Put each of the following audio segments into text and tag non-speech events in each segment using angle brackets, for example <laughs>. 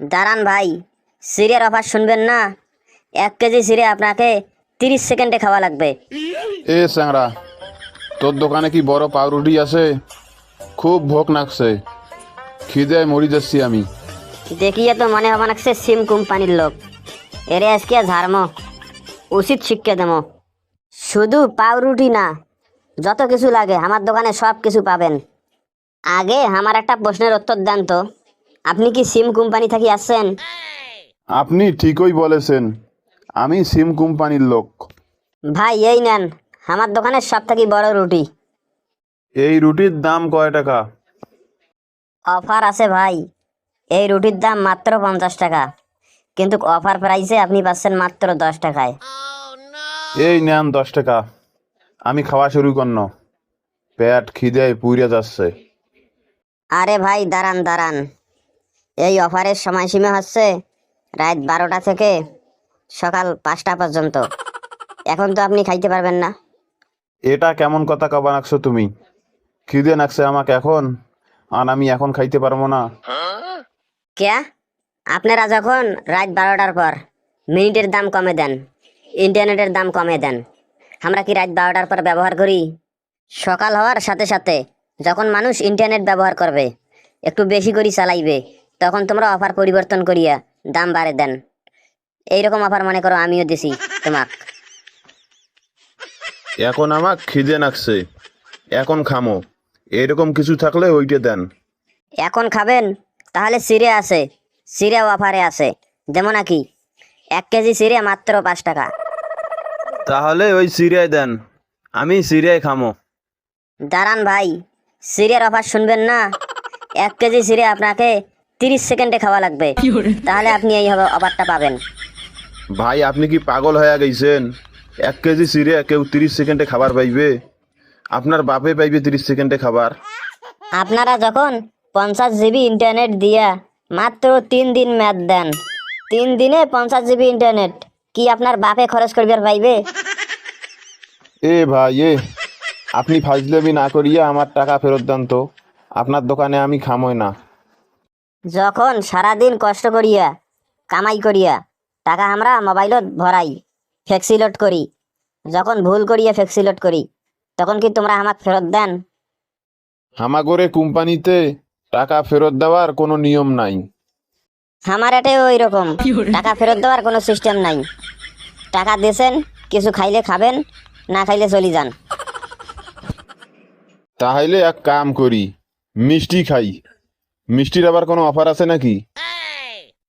দাঁড়ান ভাই সিরের অফার শুনবেন না। এক কেজি সিরে আপনাকে তিরিশ সেকেন্ডে খাওয়া লাগবে। এ স্যাংরা তোর দোকানে কি বড় পাউরুটি আছে? খুব ভোক নাকছে খিদে মরি যাচ্ছি আমি। দেখিয়ে তো মনে হবে লাগছে সিম কোম্পানির লোক। এরে আজকে ঝাড়ম। উচিত শিক্ষা দেব। শুধু পাউরুটি না যত কিছু লাগে আমার দোকানে সব কিছু পাবেন। আগে আমার একটা প্রশ্নের উত্তর দেন তো। আপনি কি সিম কোম্পানি থেকে আসছেন আপনি ঠিকই বলেছেন। আমি সিম কোম্পানির লোক। ভাই এই নেন। আমার দোকানের সব থেকে বড় রুটি। এই রুটির দাম কয় টাকা? অফার আছে ভাই। এই রুটির দাম মাত্র পঞ্চাশ টাকা। কিন্তু অফার প্রাইসে আপনি পাচ্ছেন মাত্র দশ টাকায়। এই নেন দশ টাকা। আমি খাওয়া শুরু করন। পেট খিদে পুড়ে যাচ্ছে। আরে ভাই দাঁড়ান দাঁড়ান। এই অফারের সময়সীমা হচ্ছে রাত বারোটা থেকে সকাল পাঁচটা পর্যন্ত। এখন তো আপনি খাইতে পারবেন না। এটা কেমন কথা কবা নাকছো তুমি? খিদে নাকছে আমাকে এখন আর আমি এখন খাইতে পারব না। ক্যা? আপনারা যখন রাত বারোটার পর মিনিটের দাম কমে দেন ইন্টারনেটের দাম কমে দেন আমরা কি রাত বারোটার পর ব্যবহার করি? সকাল হওয়ার সাথে সাথে যখন মানুষ ইন্টারনেট ব্যবহার করবে একটু বেশি করে চালাইবে তখন তোমরা অফার পরিবর্তন করিয়া দাম বাড়ে দেন। এইরকম অফার মনে করো আমিও দিছি তোমাক। এখন আমার খিদে নাকছে এখন খামো। এরকম কিছু থাকলে ওইটা দেন। এখন খাবেন? তাহলে সিরে আছে। সিরে অফারে আছে। যেমন নাকি? এক কেজি সিরে মাত্র পাঁচ টাকা। তাহলে ওই সিরিয়ায় দেন। আমি সিরিয়ায় খামো। দাঁড়ান ভাই সিরের অফার শুনবেন না? এক কেজি সিরে আপনাকে তিরিশ সেকেন্ডে খাওয়া লাগবে। তাহলে আপনি এই হবে অফারটা পাবেন। ভাই আপনি কি পাগল হয়ে গেছেন? এক কেজি সিরে কেউ তিরিশ সেকেন্ডে খাবার পাইবে? আপনার বাপে পাইবে তিরিশ সেকেন্ডে খাবার। আপনারা যখন পঞ্চাশ জিবি ইন্টারনেট দিয়া মাত্র তিন দিন ম্যাথ দেন তিন দিনে পঞ্চাশ জিবি ইন্টারনেট কি আপনার বাপে খরচ করবার পাইবে? এ ভাই এ আপনি ফাজলেমি না করিয়া আমার টাকা ফেরত দেন তো। আপনার দোকানে আমি খামই না। যখন সারাদিন কষ্ট করিয়া কামাই করিয়া টাকা আমরা মোবাইলত ভরাই ফ্লেক্সিলোড করি যখন ভুল করিয়া ফ্লেক্সিলোড করি তখন কি তোমরা আমাকে ফেরত দেন? হামাগরে কোম্পানিতে টাকা ফেরত দেওয়ার কোনো নিয়ম নাই। আমার এটাই ওই রকম টাকা ফেরত দেওয়ার কোনো সিস্টেম নাই। টাকা দিয়েছেন কিছু খাইলে খাবেন না খাইলে চলে যান। তাহলে এক কাম করি মিষ্টি খাই। মিষ্টির আবার কোনো অফার আছে নাকি?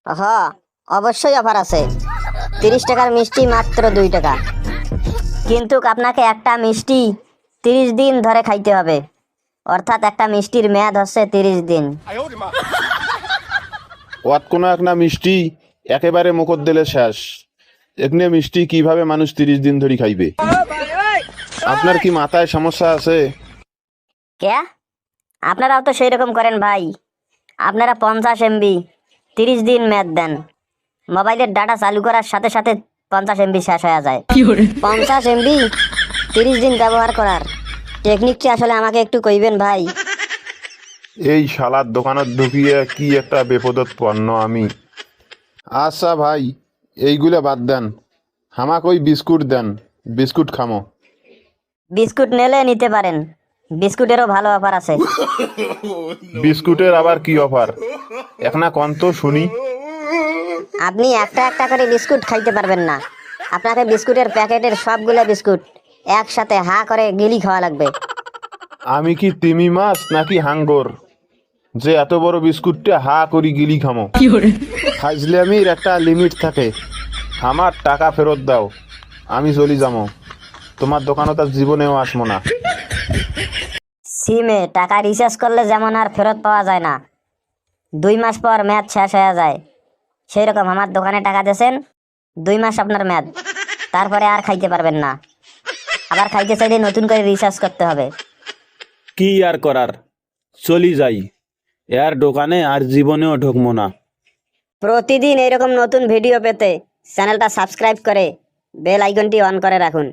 হ অবশ্যই অফার আছে। তিরিশ টাকার মিষ্টি মাত্র দুই টাকা। কিন্তু আপনাকে একটা মিষ্টি তিরিশ দিন ধরে খাইতে হবে। অর্থাৎ একটা মিষ্টির মেয়াদ হচ্ছে তিরিশ দিন। ওয়াত কোনো এক না মিষ্টি একেবারে মুখর দিলে শেষ। এখানে মিষ্টি কীভাবে মানুষ তিরিশ দিন ধরে খাইবে? আপনার কি মাথায় সমস্যা আছে? কে? আপনারাও তো সেই রকম করেন ভাই। আপনারা পঞ্চাশ এমবি তিরিশ দিন মেয়াদ দেন। মোবাইলের ডাটা চালু করার সাথে সাথে পঞ্চাশ এমবি শেষ হয়ে যায়। পঞ্চাশ এমবি তিরিশ দিন ব্যবহার করার। টেকনিকটি আসলে আমাকে একটু কইবেন ভাই? এই শালার দোকানত ঢুকিয়ে কি একটা বেপদত পণ্য আমি? আচ্ছা ভাই এইগুলা বাদ দেন। হামাক ওই বিস্কুট দেন। বিস্কুট খামো। বিস্কুট নিলে নিতে পারেন। বিস্কুটেরও ভালো অফার আছে। <laughs> বিস্কুটের আবার কি অফার একনা কন তো শুনি। আপনি একটা একটা করে বিস্কুট খাইতে পারবেন না। আপনাকে বিস্কুটের প্যাকেটের সবগুলো বিস্কুট একসাথে হা করে গিলি খাওয়া লাগবে। আমি কি তিমি মাছ নাকি হাঙ্গর? যে এত বড় বিস্কুটটা হা করি গিলি খামো। ফাজলামির একটা লিমিট থাকে। আমার টাকা ফেরত দাও। আমি চলি যাব তোমার দোকানে তার জীবনেও আসব না। সিমে টাকা রিচার্জ করলে যেমন আর ফেরত পাওয়া যায় না। দুই মাস পর ম্যাচ শেষ হয়ে যায়। সেই রকম আমার দোকানে টাকা দিয়েছেন দুই মাস আপনার ম্যাচ তারপরে আর খাইতে পারবেন না। আবার খাইতে চাইলে নতুন করে রিচার্জ করতে হবে। কি আর করার? চলি যাই। এর দোকানে আর জীবনেও ঢুকবো না। প্রতিদিন এরকম নতুন ভিডিও পেতে চ্যানেলটা সাবস্ক্রাইব করে বেল আইকনটি অন করে রাখুন।